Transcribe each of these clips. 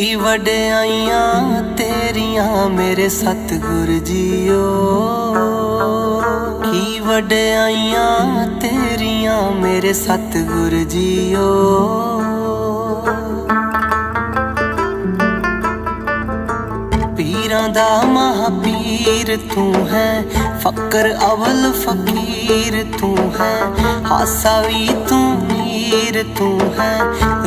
ਕੀ ਵਡਿਆਈਆਂ ਤੇਰੀਆਂ ਮੇਰੇ ਸਤਿਗੁਰ ਜੀਓ। ਕੀ ਵਡਿਆਈਆਂ ਤੇਰੀਆਂ ਮੇਰੇ ਸਤਿਗੁਰ ਜੀਓ। ਪੀਰਾਂ ਦਾ ਮਹਾਪੀਰ ਤੂੰ ਹੈ, ਫਕਰ ਅਵਲ ਫਕੀਰ ਤੂੰ ਹੈ, ਹਾਸਾ ਵੀ ਤੂੰ ਮੀਰ ਤੂੰ ਹੈ,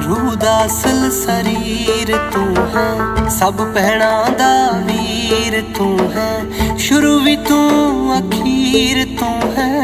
ਰੂਹ ਦਾ ਅਸਲ ਸਰੀਰ ਤੂੰ ਹੈ, ਸਭ ਪਹਿਣਾ ਦਾ ਵੀਰ ਤੂੰ ਹੈ, ਸ਼ੁਰੂ ਵੀ ਤੂੰ, ਅਖੀਰ ਤੂੰ ਹੈ।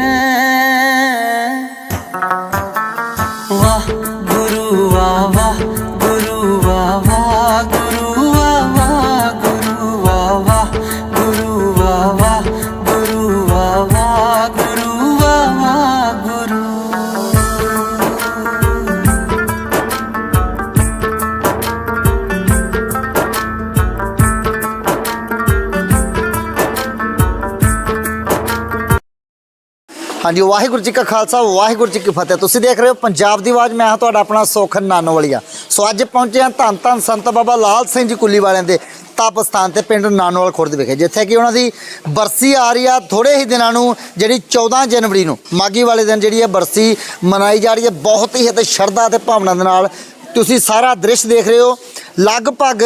ਹਾਂਜੀ, ਵਾਹਿਗੁਰੂ ਜੀ ਕਾ ਖਾਲਸਾ, ਵਾਹਿਗੁਰੂ ਜੀ ਕੀ ਫਤਿਹ। ਤੁਸੀਂ ਦੇਖ ਰਹੇ ਹੋ ਪੰਜਾਬ ਦੀ ਆਵਾਜ਼, ਮੈਂ ਹਾਂ ਤੁਹਾਡਾ ਆਪਣਾ ਸੋਖਨ ਨਾਨੋਵਾਲੀਆ। ਸੋ ਅੱਜ ਪਹੁੰਚੇ ਹਾਂ ਧੰਨ ਧੰਨ ਸੰਤ ਬਾਬਾ ਲਾਲ ਸਿੰਘ ਜੀ ਕੁੱਲੀ ਵਾਲਿਆਂ ਦੇ ਤਪ ਸਥਾਨ ਤੇ ਪਿੰਡ ਨਾਨੋਵਾਲ ਖੁਰਦ ਵਿਖੇ, ਜਿੱਥੇ ਕਿ ਉਹਨਾਂ ਦੀ ਬਰਸੀ ਆ ਰਹੀ ਆ ਥੋੜੇ ਹੀ ਦਿਨਾਂ ਨੂੰ, ਜਿਹੜੀ 14 ਜਨਵਰੀ ਨੂੰ ਮਾਗੀ ਵਾਲੇ ਦਿਨ ਜਿਹੜੀ ਹੈ ਬਰਸੀ ਮਨਾਈ ਜਾ ਰਹੀ ਹੈ, ਬਹੁਤ ਹੀ ਅਤੇ ਸ਼ਰਧਾ ਤੇ ਭਾਵਨਾ ਦੇ ਨਾਲ ਤੁਸੀਂ ਸਾਰਾ ਦ੍ਰਿਸ਼ ਦੇਖ ਰਹੇ ਹੋ। ਲਗਭਗ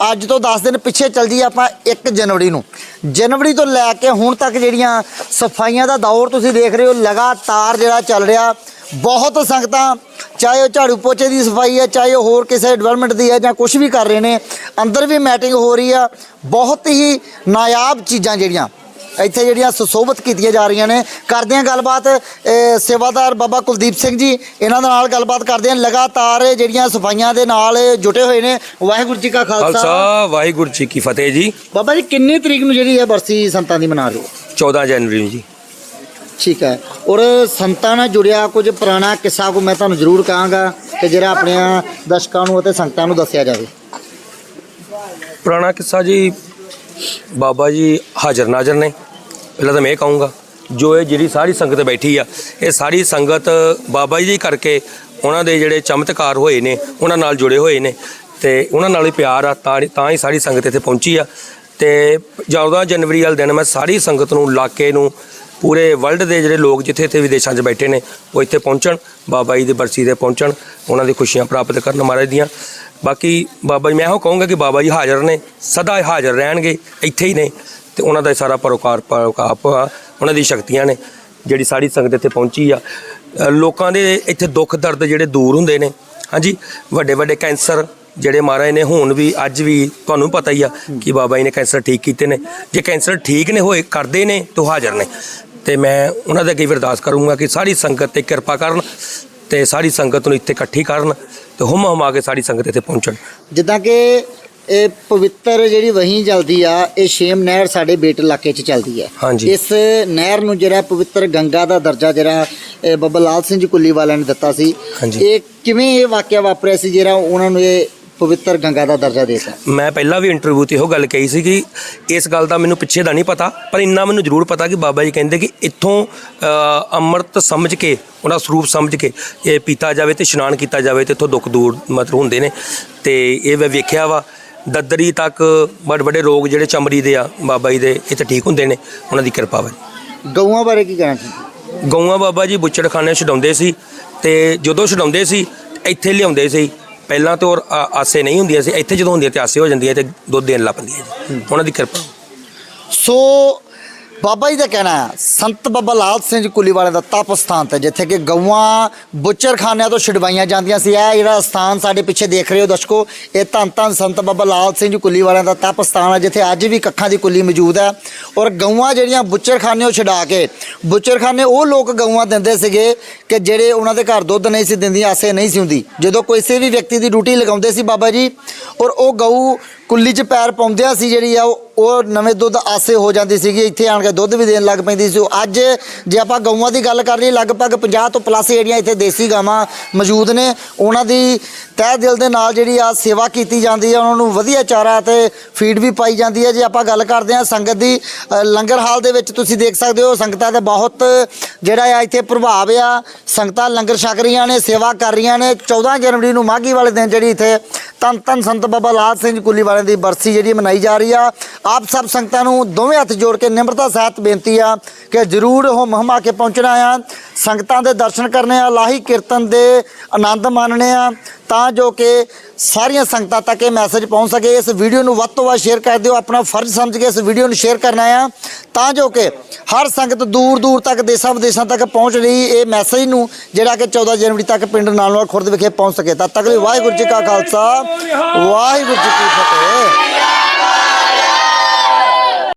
ਅੱਜ ਤੋਂ 10 ਦਿਨ ਪਿੱਛੇ ਚੱਲ ਜੀ ਆਪਾਂ 1 ਜਨਵਰੀ ਨੂੰ। ਜਨਵਰੀ ਤੋਂ ਲੈ ਕੇ ਹੁਣ ਤੱਕ ਜਿਹੜੀਆਂ ਸਫਾਈਆਂ ਦਾ ਦੌਰ ਤੁਸੀਂ ਦੇਖ ਰਹੇ ਹੋ, ਲਗਾਤਾਰ ਜਿਹੜਾ ਚੱਲ ਰਿਹਾ, ਬਹੁਤ ਸੰਗਤਾਂ, ਚਾਹੇ ਉਹ ਝਾੜੂ ਪੋਚੇ ਦੀ ਸਫ਼ਾਈ ਹੈ, ਚਾਹੇ ਉਹ ਹੋਰ ਕਿਸੇ ਡਿਵੈਲਪਮੈਂਟ ਦੀ ਹੈ ਜਾਂ ਕੁਝ ਵੀ ਕਰ ਰਹੇ ਨੇ, ਅੰਦਰ ਵੀ ਮੈਟਿੰਗ ਹੋ ਰਹੀ ਆ, ਬਹੁਤ ਹੀ ਨਾਯਾਬ ਚੀਜ਼ਾਂ ਜਿਹੜੀਆਂ। ਇੱਥੇ ਜਿਹੜੀਆਂ ਸੁਸ਼ੋਭਿਤ ਕੀਤੀਆਂ ਜਾ ਰਹੀਆਂ ਨੇ। ਕਰਦੇ ਹਾਂ ਗੱਲਬਾਤ ਸੇਵਾਦਾਰ ਬਾਬਾ ਕੁਲਦੀਪ ਸਿੰਘ ਜੀ ਇਹਨਾਂ ਦੇ ਨਾਲ ਗੱਲਬਾਤ ਕਰਦੇ ਹਾਂ। ਲਗਾਤਾਰ ਜਿਹੜੀਆਂ ਸਫਾਈਆਂ ਦੇ ਨਾਲ ਜੁਟੇ ਹੋਏ ਨੇ। ਵਾਹਿਗੁਰੂ ਜੀ ਕਾ ਖਾਲਸਾ। ਵਾਹਿਗੁਰੂ ਜੀ ਕੀ ਫਤਿਹ ਜੀ। ਬਾਬਾ ਜੀ ਕਿੰਨੇ ਤਰੀਕ ਨੂੰ ਜਿਹੜੀ ਹੈ ਬਰਸੀ ਸੰਤਾਂ ਦੀ ਮਨਾ ਰਹੇ ਹੋ? 14 ਜਨਵਰੀ ਨੂੰ ਜੀ। ਠੀਕ ਹੈ। ਔਰ ਸੰਤਾਂ ਨਾਲ ਜੁੜਿਆ ਕੁਝ ਪੁਰਾਣਾ ਕਿੱਸਾ ਕੋ ਮੈਂ ਤੁਹਾਨੂੰ ਜ਼ਰੂਰ ਕਹਾਂਗਾ ਕਿ ਜਿਹੜਾ ਆਪਣਿਆਂ ਦਰਸ਼ਕਾਂ ਨੂੰ ਅਤੇ ਸੰਗਤਾਂ ਨੂੰ ਦੱਸਿਆ ਜਾਵੇ। ਪੁਰਾਣਾ ਕਿੱਸਾ ਜੀ ਬਾਬਾ ਜੀ ਹਾਜ਼ਰ ਨਾਜ਼ਰ ਨੇ। ਪਹਿਲਾਂ ਤਾਂ ਮੈਂ ਇਹ ਕਹੂੰਗਾ, ਜੋ ਇਹ ਜਿਹੜੀ ਸਾਰੀ ਸੰਗਤ ਬੈਠੀ ਆ, ਇਹ ਸਾਰੀ ਸੰਗਤ ਬਾਬਾ ਜੀ ਕਰਕੇ ਉਹਨਾਂ ਦੇ ਜਿਹੜੇ ਚਮਤਕਾਰ ਹੋਏ ਨੇ, ਉਹਨਾਂ ਨਾਲ ਜੁੜੇ ਹੋਏ ਨੇ ਤੇ ਉਹਨਾਂ ਨਾਲ ਹੀ ਪਿਆਰ ਆ, ਤਾਂ ਤਾਂ ਹੀ ਸਾਰੀ ਸੰਗਤ ਇੱਥੇ ਪਹੁੰਚੀ ਆ। ਤੇ 14 ਜਨਵਰੀ ਵਾਲੇ ਦਿਨ ਮੈਂ ਸਾਰੀ ਸੰਗਤ ਨੂੰ, ਇਲਾਕੇ ਨੂੰ, ਪੂਰੇ ਵਰਲਡ ਦੇ ਜਿਹੜੇ ਲੋਕ ਜਿੱਥੇ ਇੱਥੇ ਵਿਦੇਸ਼ਾਂ 'ਚ ਬੈਠੇ ਨੇ, ਉਹ ਇੱਥੇ ਪਹੁੰਚਣ, ਬਾਬਾ ਜੀ ਦੀ ਬਰਸੀ ਤੇ ਪਹੁੰਚਣ, ਉਹਨਾਂ ਦੀ ਖੁਸ਼ੀਆਂ ਪ੍ਰਾਪਤ ਕਰਨ ਮਹਾਰਾਜ ਦੀਆਂ। ਬਾਕੀ ਬਾਬਾ ਜੀ, ਮੈਂ ਇਹੋ ਕਹੂੰਗਾ ਕਿ ਬਾਬਾ ਜੀ ਹਾਜ਼ਰ ਨੇ, ਸਦਾ ਹਾਜ਼ਰ ਰਹਿਣਗੇ, ਇੱਥੇ ਹੀ ਨੇ। ਤੇ ਉਹਨਾਂ ਦਾ ਇਹ ਸਾਰਾ ਪਰੋਕਾਰ ਪਰੋਕਾਪ ਆ, ਉਹਨਾਂ ਦੀ ਸ਼ਕਤੀਆਂ ਨੇ, ਜਿਹੜੀ ਸਾਰੀ ਸੰਗਤ ਇੱਥੇ ਪਹੁੰਚੀ ਆ। ਲੋਕਾਂ ਦੇ ਇੱਥੇ ਦੁੱਖ ਦਰਦ ਜਿਹੜੇ ਦੂਰ ਹੁੰਦੇ ਨੇ। ਹਾਂਜੀ, ਵੱਡੇ ਵੱਡੇ ਕੈਂਸਰ ਜਿਹੜੇ ਮਹਾਰਾਜ ਨੇ ਹੁਣ ਵੀ, ਅੱਜ ਵੀ ਤੁਹਾਨੂੰ ਪਤਾ ਹੀ ਆ ਕਿ ਬਾਬਾ ਜੀ ਨੇ ਕੈਂਸਰ ਠੀਕ ਕੀਤੇ ਨੇ। ਜੇ ਕੈਂਸਰ ਠੀਕ ਨੇ ਹੋਏ, ਕਰਦੇ ਨੇ ਤਾਂ ਹਾਜ਼ਰ ਨੇ। ਤੇ ਮੈਂ ਉਹਨਾਂ ਦੇ ਅੱਗੇ ਅਰਦਾਸ ਕਰੂੰਗਾ ਕਿ ਸਾਰੀ ਸੰਗਤ ਤੇ ਕਿਰਪਾ ਕਰਨ ਤੇ ਸਾਰੀ ਸੰਗਤ ਨੂੰ ਇੱਥੇ ਇਕੱਠੀ ਕਰਨ ਤੇ ਹੁਮ ਹੁਮਾ ਕੇ ਸਾਰੀ ਸੰਗਤ ਇੱਥੇ ਪਹੁੰਚਣ। ਜਿੱਦਾਂ ਕਿ ਇਹ ਪਵਿੱਤਰ ਜਿਹੜੀ ਵਹੀਂ ਚੱਲਦੀ ਆ ਇਹ ਸ਼ੇਮ ਨਹਿਰ ਸਾਡੇ ਬੇਟ ਇਲਾਕੇ 'ਚ ਚੱਲਦੀ ਹੈ। ਇਸ ਨਹਿਰ ਨੂੰ ਜਿਹੜਾ ਪਵਿੱਤਰ ਗੰਗਾ ਦਾ ਦਰਜਾ ਜਿਹੜਾ ਬਾਬਾ ਲਾਲ ਸਿੰਘ ਜੀ ਕੁੱਲੀ ਵਾਲਿਆਂ ਨੇ ਦਿੱਤਾ ਸੀ। ਇਹ ਕਿਵੇਂ ਇਹ ਵਾਕਿਆ ਵਾਪਰਿਆ ਸੀ ਜਿਹੜਾ ਉਹਨਾਂ ਨੂੰ ਇਹ ਪਵਿੱਤਰ ਗੰਗਾ ਦਾ ਦਰਜਾ ਦੇਤਾ ਮੈਂ ਪਹਿਲਾਂ ਵੀ ਇੰਟਰਵਿਊ ਤੇ ਇਹੋ ਗੱਲ ਕਹੀ ਸੀ ਕਿ ਇਸ ਗੱਲ ਦਾ ਮੈਨੂੰ ਪਿੱਛੇ ਦਾ ਨਹੀਂ ਪਤਾ ਪਰ ਇੰਨਾ ਮੈਨੂੰ ਜ਼ਰੂਰ ਪਤਾ ਕਿ ਬਾਬਾ ਜੀ ਕਹਿੰਦੇ ਕਿ ਇੱਥੋਂ ਅੰਮ੍ਰਿਤ ਸਮਝ ਕੇ ਉਹਨਾਂ ਸਰੂਪ ਸਮਝ ਕੇ ਇਹ ਪੀਤਾ ਜਾਵੇ ਤੇ ਇਸ਼ਨਾਨ ਕੀਤਾ ਜਾਵੇ ਤੇ ਇੱਥੋਂ ਦੁੱਖ ਦੂਰ ਮਤਲਬ ਹੁੰਦੇ ਨੇ ਤੇ ਇਹ ਮੈਂ ਵੇਖਿਆ ਵਾ ਦੱਦਰੀ ਤੱਕ ਵੱਡੇ ਵੱਡੇ ਰੋਗ ਜਿਹੜੇ ਚਮੜੀ ਦੇ ਆ ਬਾਬਾ ਜੀ ਦੇ ਇੱਥੇ ਠੀਕ ਹੁੰਦੇ ਨੇ ਉਹਨਾਂ ਦੀ ਕਿਰਪਾ ਵਾ। ਗਊਆਂ ਬਾਰੇ ਕੀ ਕਹਿਣਾ ਚਾਹੁੰਦੇ ਗਊਆਂ ਬਾਬਾ ਜੀ ਬੁੱਚੜਖਾਨੇ ਛਡਾਉਂਦੇ ਸੀ ਤੇ ਜਦੋਂ ਛਡਾਉਂਦੇ ਸੀ ਇੱਥੇ ਲਿਆਉਂਦੇ ਸੀ। ਪਹਿਲਾਂ ਤੇ ਔਰ ਆ- ਆਸੇ ਨਹੀਂ ਹੁੰਦੀਆਂ ਸੀ ਇੱਥੇ ਜਦੋਂ ਹੁੰਦੀਆਂ ਤੇ ਆਸੇ ਹੋ ਜਾਂਦੀਆਂ ਤੇ ਦੁੱਧ ਦੇਣ ਲੱਗ ਪੈਂਦੀਆਂ ਜੀ ਉਹਨਾਂ ਦੀ ਕਿਰਪਾ। ਸੋ ਬਾਬਾ ਜੀ ਦਾ ਕਹਿਣਾ ਹੈ, ਸੰਤ ਬਾਬਾ ਲਾਲ ਸਿੰਘ ਜੀ ਕੁਲੀਵਾਲੇ ਦਾ ਤਪ ਸਥਾਨ ਤੇ, ਜਿੱਥੇ ਕਿ ਗਊਆਂ ਬੁੱਚਰਖਾਨਿਆਂ ਤੋਂ ਛਡਵਾਈਆਂ ਜਾਂਦੀਆਂ ਸੀ। ਇਹ ਜਿਹੜਾ ਸਥਾਨ ਸਾਡੇ ਪਿੱਛੇ ਦੇਖ ਰਹੇ ਹੋ ਦਰਸ਼ਕੋ, ਇਹ ਧੰਨ ਧੰਨ ਸੰਤ ਬਾਬਾ ਲਾਲ ਸਿੰਘ ਜੀ ਕੁਲੀਵਾਲਿਆਂ ਦਾ ਤਪ ਸਥਾਨ ਹੈ, ਜਿੱਥੇ ਅੱਜ ਵੀ ਕੱਖਾਂ ਦੀ ਕੁੱਲੀ ਮੌਜੂਦ ਹੈ। ਔਰ ਗਊਆਂ ਜਿਹੜੀਆਂ ਬੁੱਚਰਖਾਨਿਆਂ ਛਡਾ ਕੇ, ਬੁੱਚਰਖਾਨੇ ਉਹ ਲੋਕ ਗਊਆਂ ਦਿੰਦੇ ਸੀਗੇ ਕਿ ਜਿਹੜੇ ਉਹਨਾਂ ਦੇ ਘਰ ਦੁੱਧ ਨਹੀਂ ਸੀ ਦਿੰਦੀਆਂ ਆਸੇ ਨਹੀਂ ਸੀ ਹੁੰਦੀ। ਜਦੋਂ ਕਿਸੇ ਵੀ ਵਿਅਕਤੀ ਦੀ ਡਿਊਟੀ ਲਗਾਉਂਦੇ ਸੀ ਬਾਬਾ ਜੀ, ਔਰ ਉਹ ਗਊ ਕੁੱਲੀ 'ਚ ਪੈਰ ਪਾਉਂਦਿਆਂ ਸੀ ਜਿਹੜੀ ਆ, ਉਹ ਉਹ ਨਵੇਂ ਦੁੱਧ ਆਸੇ ਹੋ ਜਾਂਦੀ ਸੀਗੀ, ਇੱਥੇ ਆਣ ਕੇ ਦੁੱਧ ਵੀ ਦੇਣ ਲੱਗ ਪੈਂਦੀ ਸੀ। ਅੱਜ ਜੇ ਆਪਾਂ ਗਊਆਂ ਦੀ ਗੱਲ ਕਰ ਲਈਏ, ਲਗਭਗ 50 ਤੋਂ ਪਲੱਸ ਜਿਹੜੀਆਂ ਇੱਥੇ ਦੇਸੀ ਗਾਵਾਂ ਮੌਜੂਦ ਨੇ। ਉਹਨਾਂ ਦੀ ਤਹਿ ਦਿਲ ਦੇ ਨਾਲ ਜਿਹੜੀ ਆ ਸੇਵਾ ਕੀਤੀ ਜਾਂਦੀ ਹੈ ਉਹਨਾਂ ਨੂੰ ਵਧੀਆ ਚਾਰਾ ਤੇ ਫੀਡ ਵੀ ਪਾਈ ਜਾਂਦੀ ਹੈ ਜੇ ਆਪਾਂ ਗੱਲ ਕਰਦੇ ਹਾਂ ਸੰਗਤ ਦੀ ਲੰਗਰ ਹਾਲ ਦੇ ਵਿੱਚ ਤੁਸੀਂ ਦੇਖ ਸਕਦੇ ਹੋ, ਸੰਗਤਾਂ ਦਾ ਬਹੁਤ ਜਿਹੜਾ ਆ ਇੱਥੇ ਪ੍ਰਭਾਵ ਆ। ਸੰਗਤਾਂ ਲੰਗਰ ਛਕ ਰਹੀਆਂ ਨੇ, ਸੇਵਾ ਕਰ ਰਹੀਆਂ ਨੇ। 14 ਜਨਵਰੀ ਨੂੰ ਮਾਘੀ ਵਾਲੇ ਦਿਨ ਜਿਹੜੀ ਇੱਥੇ ਧੰਨ ਧੰਨ ਸੰਤ ਬਾਬਾ ਲਾਲ ਸਿੰਘ ਕੁੱਲੀ ਵਾਲਿਆਂ ਦੀ ਬਰਸੀ ਜਿਹੜੀ ਮਨਾਈ ਜਾ ਰਹੀ ਆ। ਆਪ ਸਭ ਸੰਗਤਾਂ ਨੂੰ ਦੋਵੇਂ ਹੱਥ ਜੋੜ ਕੇ ਨਿਮਰਤਾ ਸਹਿਤ ਬੇਨਤੀ ਆ ਕਿ ਜਰੂਰ ਉਹ ਮਹਮਾ ਕੇ ਪਹੁੰਚਣਾ ਆ। ਸੰਗਤਾਂ ਦੇ ਦਰਸ਼ਨ ਕਰਨੇ ਆ, ਲਾਹੀ ਕੀਰਤਨ ਦੇ ਆਨੰਦ ਮਾਣਨੇ ਆ ਤਾਂ ਜੋ ਕਿ ਸਾਰੀਆਂ ਸੰਗਤਾਂ ਤੱਕ ਇਹ ਮੈਸੇਜ ਪਹੁੰਚ ਸਕੇ। ਇਸ ਵੀਡੀਓ ਨੂੰ ਵੱਧ ਤੋਂ ਵੱਧ ਸ਼ੇਅਰ ਕਰ ਦਿਓ, ਆਪਣਾ ਫਰਜ਼ ਸਮਝ ਕੇ ਇਸ ਵੀਡੀਓ ਨੂੰ ਸ਼ੇਅਰ ਕਰਨਾ ਆ ਤਾਂ ਜੋ ਕਿ ਹਰ ਸੰਗਤ ਦੂਰ ਦੂਰ ਤੱਕ ਦੇਸ਼ਾਂ ਵਿਦੇਸ਼ਾਂ ਤੱਕ ਪਹੁੰਚ ਰਹੀ ਇਹ ਮੈਸੇਜ ਨੂੰ, ਜਿਹੜਾ ਕਿ 14 ਜਨਵਰੀ ਤੱਕ ਪਿੰਡ ਨਾਲੋਂ ਖੁਰਦ ਵਿਖੇ ਪਹੁੰਚ ਸਕੇ। ਤਦ ਤੱਕ ਲਈ ਵਾਹਿਗੁਰੂ ਜੀ ਕਾ ਖਾਲਸਾ, ਵਾਹਿਗੁਰੂ ਜੀ ਕੀ ਫਤਿਹ।